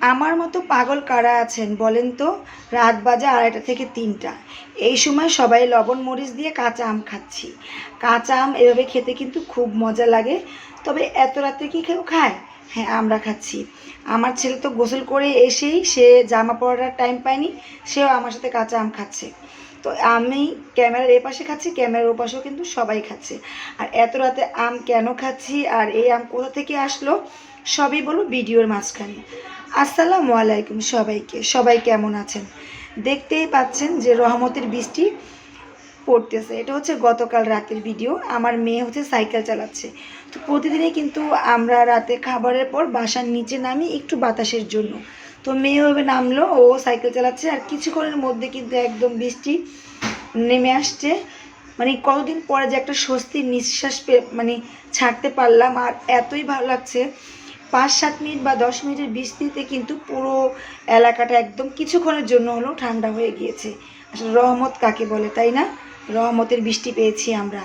আমার মতো পাগল কারা আছেন বলেন তো? রাত বাজে আড়াইটা থেকে তিনটা। এই সময় সবাই লবণ মরিচ দিয়ে কাঁচা আম খাচ্ছি। কাঁচা আম এভাবে খেতে কিন্তু খুব মজা লাগে। তবে এত রাতে কি কেউ খায়? হ্যাঁ আমরা খাচ্ছি। আমার ছেলে তো গোসল করে এসেই সে জামা পরার টাইম পায়নি, সেও আমার সাথে কাঁচা আম খাচ্ছে। তো আমি ক্যামেরার এ পাশে খাচ্ছি, ক্যামেরার ও পাশেও কিন্তু সবাই খাচ্ছে। আর এত রাতে আম কেন খাচ্ছি আর এই আম কোথা থেকে আসলো, সবই বলো ভিডিওর মাঝখানে। আসসালামু আলাইকুম সবাইকে, সবাই কেমন আছেন? দেখতেই পাচ্ছেন যে রহমতের বৃষ্টি পড়তেছে। এটা হচ্ছে গতকাল রাতের ভিডিও আমার মেয়ে হচ্ছে সাইকেল চালাচ্ছে। তো প্রতিদিনই কিন্তু আমরা রাতে খাবারের পর বাসার নিচে নামি একটু বাতাসের জন্য। তো মেয়ে হবে নামলো, ও সাইকেল চালাচ্ছে। আর কিছুক্ষণের মধ্যে কিন্তু একদম বৃষ্টি নেমে আসছে। মানে কতদিন পরে যে একটা স্বস্তির নিঃশ্বাস মানে ছাড়তে পারলাম। আর এতই ভালো লাগছে, পাঁচ, সাত মিনিট বা দশ মিনিটের বৃষ্টিতে কিন্তু পুরো এলাকাটা একদম কিছুক্ষণের জন্য হলেও ঠান্ডা হয়ে গিয়েছে। আসলে রহমত কাকে বলে, তাই না? রহমতের বৃষ্টি পেয়েছি আমরা।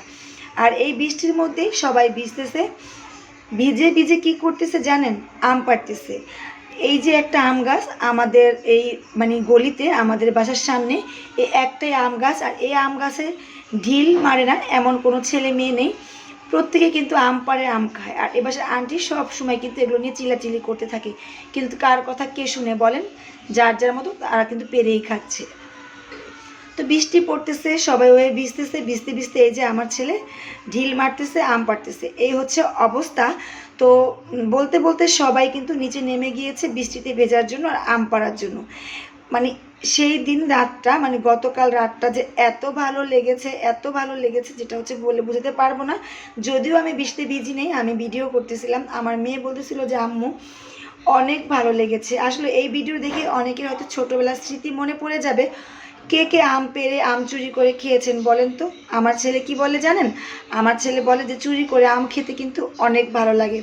আর এই বৃষ্টির মধ্যেই সবাই ভিজতেছে। ভিজে ভিজে কি করতেছে জানেন? আম পাড়তেছে। এই যে একটা আম গাছ আমাদের এই মানে গলিতে, আমাদের বাসার সামনে, এই একটাই আম গাছ। আর এই আম গাছে ঢিল মারে না, এমন কোনো ছেলে মেয়ে নেই। প্রত্যেকে কিন্তু আম পাড়ে আম খায়। আর এবার আন্টি সব সময় কিন্তু এগুলো নিয়ে চিলাচিলি করতে থাকে। কিন্তু কার কথা কে শুনে বলেন? যার যার মতো তারা কিন্তু পেরেই খাচ্ছে। তো বৃষ্টি পড়তেছে, সবাই ওয়ে ভিজতেছে, ভিজতে ভিজতে এই যে আমার ছেলে ঢিল মারতেছে, আম পাড়তেছে। এই হচ্ছে অবস্থা। তো বলতে বলতে সবাই কিন্তু নিচে নেমে গিয়েছে বৃষ্টিতে ভেজার জন্য আর আম পাড়ার জন্য। মানে সেই দিন রাতটা মানে গতকাল রাতটা যে এত ভালো লেগেছে, এত ভালো লেগেছে যেটা হচ্ছে বলে বোঝাতে পারব না। যদিও আমি বৃষ্টি ভিজি নেই, আমি ভিডিও করতেছিলাম। আমার মেয়ে বলতেছিল যে, আম্মু, অনেক ভালো লেগেছে। আসলে এই ভিডিও দেখে অনেকের হয়তো ছোটোবেলার স্মৃতি মনে পড়ে যাবে। কে কে আম পেরে আম চুরি করে খেয়েছেন বলেন তো? আমার ছেলে কি বলে জানেন? আমার ছেলে বলে যে চুরি করে আম খেতে কিন্তু অনেক ভালো লাগে।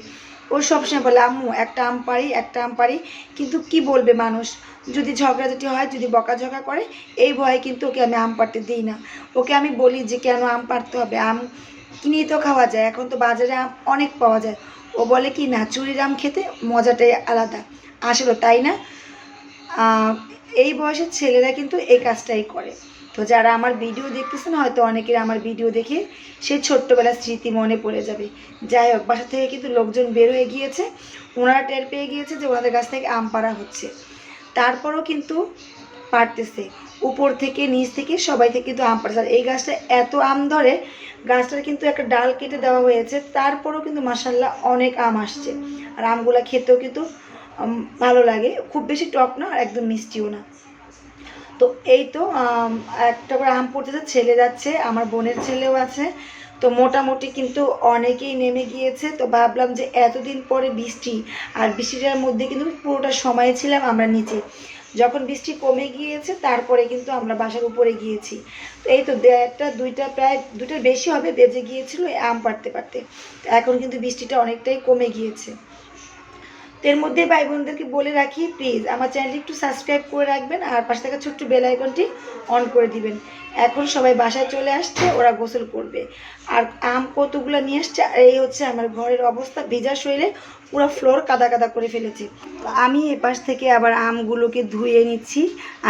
ও সবসময় বলে, আম্মু, একটা আম পারি, একটা আম পারি। কিন্তু কি বলবে মানুষ? যদি ঝগড়াঝাটি হয়, যদি বকাঝকা করে, এই ভয়ে কিন্তু ওকে আমি আম পাড়তে দিই না। ওকে আমি বলি যে, কেন আম পাড়তে হবে? আম কিনেই তো খাওয়া যায়। এখন তো বাজারে আম অনেক পাওয়া যায়। ও বলে কি, না, চুরির আম খেতে মজাটাই আলাদা। আসলে তাই না? এই বয়সের ছেলেরা কিন্তু এই কাজটাই করে। তো যারা আমার ভিডিও দেখতেছেন, হয়তো অনেকের আমার ভিডিও দেখে সে ছোট্টবেলার স্মৃতি মনে পড়ে যাবে। যাই হোক, বাসা থেকে কিন্তু লোকজন বের হয়ে গিয়েছে। ওনারা টের পেয়ে গিয়েছে যে ওনাদের কাছ থেকে আম পাড়া হচ্ছে। তারপরও কিন্তু পারতেছে। উপর থেকে, নিচ থেকে সবাই থেকে কিন্তু আম পাড়ছে। আর এই গাছটা এত আম ধরে, গাছটার কিন্তু একটা ডাল কেটে দেওয়া হয়েছে। তারপরও কিন্তু মাসাল্লাহ অনেক আম আসছে। আর আমগুলা খেতেও কিন্তু ভালো লাগে। খুব বেশি টক না, আর একদম মিষ্টিও না। তো এই তো একটা করে আম পড়তেছে ছেলে যাচ্ছে, আমার বোনের ছেলেও আছে। তো মোটামুটি কিন্তু অনেকেই নেমে গিয়েছে। তো ভাবলাম যে এতদিন পরে বৃষ্টি, আর বৃষ্টিটার মধ্যে কিন্তু পুরোটা সময় ছিলাম আমরা নিচে। যখন বৃষ্টি কমে গিয়েছে, তারপরে কিন্তু আমরা বাসার উপরে গিয়েছি। তো এই তো দেড়টা, দুইটা, প্রায় দুইটার বেশি হবে, বেজে গিয়েছিল আম পাড়তে পারতে তো এখন কিন্তু বৃষ্টিটা অনেকটাই কমে গিয়েছে। তো এর মধ্যে ভাই বোনদেরকে বলে রাখি প্লিজ আমার চ্যানেলটি একটু সাবস্ক্রাইব করে রাখবেন আর পাশে থাকা ছোট্ট বেল আইকনটি অন করে দিবেন। এখন সবাই বাসায় চলে আসছে, ওরা গোসল করবে। আর আম কতগুলো নিয়ে আসছে আর এই হচ্ছে আমার ঘরের অবস্থা, ভেজা শরীরে পুরো ফ্লোর কাদা কাদা করে ফেলেছি। আমি এপাশ থেকে আবার আমগুলোকে ধুয়ে নিচ্ছি।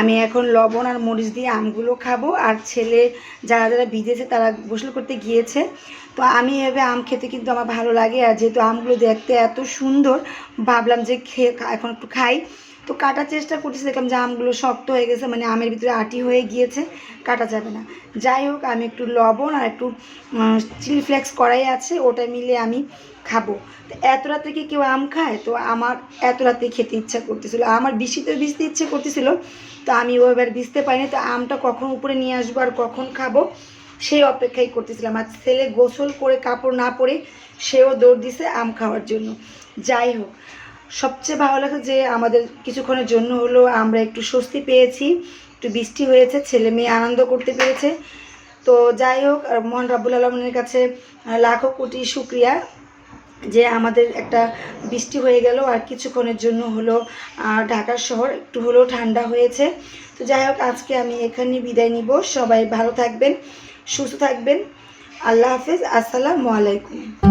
আমি এখন লবণ আর মরিচ দিয়ে আমগুলো খাব, আর ছেলে যারা যারা ভিজেছে তারা গোসল করতে গিয়েছে। তো আমি এভাবে আম খেতে কিন্তু আমার ভালো লাগে, আর যেহেতু আমগুলো দেখতে এত সুন্দর, ভাবলাম যে খেয়ে এখন একটু খাই। তো কাটার চেষ্টা করতেছি, দেখলাম যে আমগুলো শক্ত হয়ে গেছে মানে আমের ভিতরে আটি হয়ে গিয়েছে, কাটা যাবে না। যাই হোক, আমি একটু লবণ আর একটু চিলি ফ্লেক্স করাই আছে, ওটা মিলে আমি খাব। তো এত রাতে কি কেউ আম খায়? তো আমার এত রাতে খেতে ইচ্ছা করতেছিল। আমার বৃষ্টিতে ভিজতে ইচ্ছে করতেছিল, তো আমি ওইবার ভিজতে পারিনি। তো আমটা কখন উপরে নিয়ে আসব আর কখন খাব, সেই অপেক্ষাই করতেছিলাম। আর ছেলে গোসল করে কাপড় না পরে সেও দৌড় দিছে আম খাওয়ার জন্য। যাই হোক সবচেয়ে ভালো লাগে যে আমাদের কিছুক্ষণের জন্য হলো আমরা একটু স্বস্তি পেয়েছি, একটু বৃষ্টি হয়েছে, ছেলে মেয়ে আনন্দ করতে পেরেছে। তো যাই হোক মোহন রাবুল আলমের কাছে লাখো কোটি শুক্রিয়া যে আমাদের একটা বৃষ্টি হয়ে গেল আর কিছুক্ষণের জন্য হলো ঢাকা শহর একটু হলেও ঠান্ডা হয়েছে। তো যাই হোক, আজকে আমি এখানে বিদায় নিব। সবাই ভালো থাকবেন, সুস্থ থাকবেন। আল্লাহ হাফেজ, আসসালামু আলাইকুম।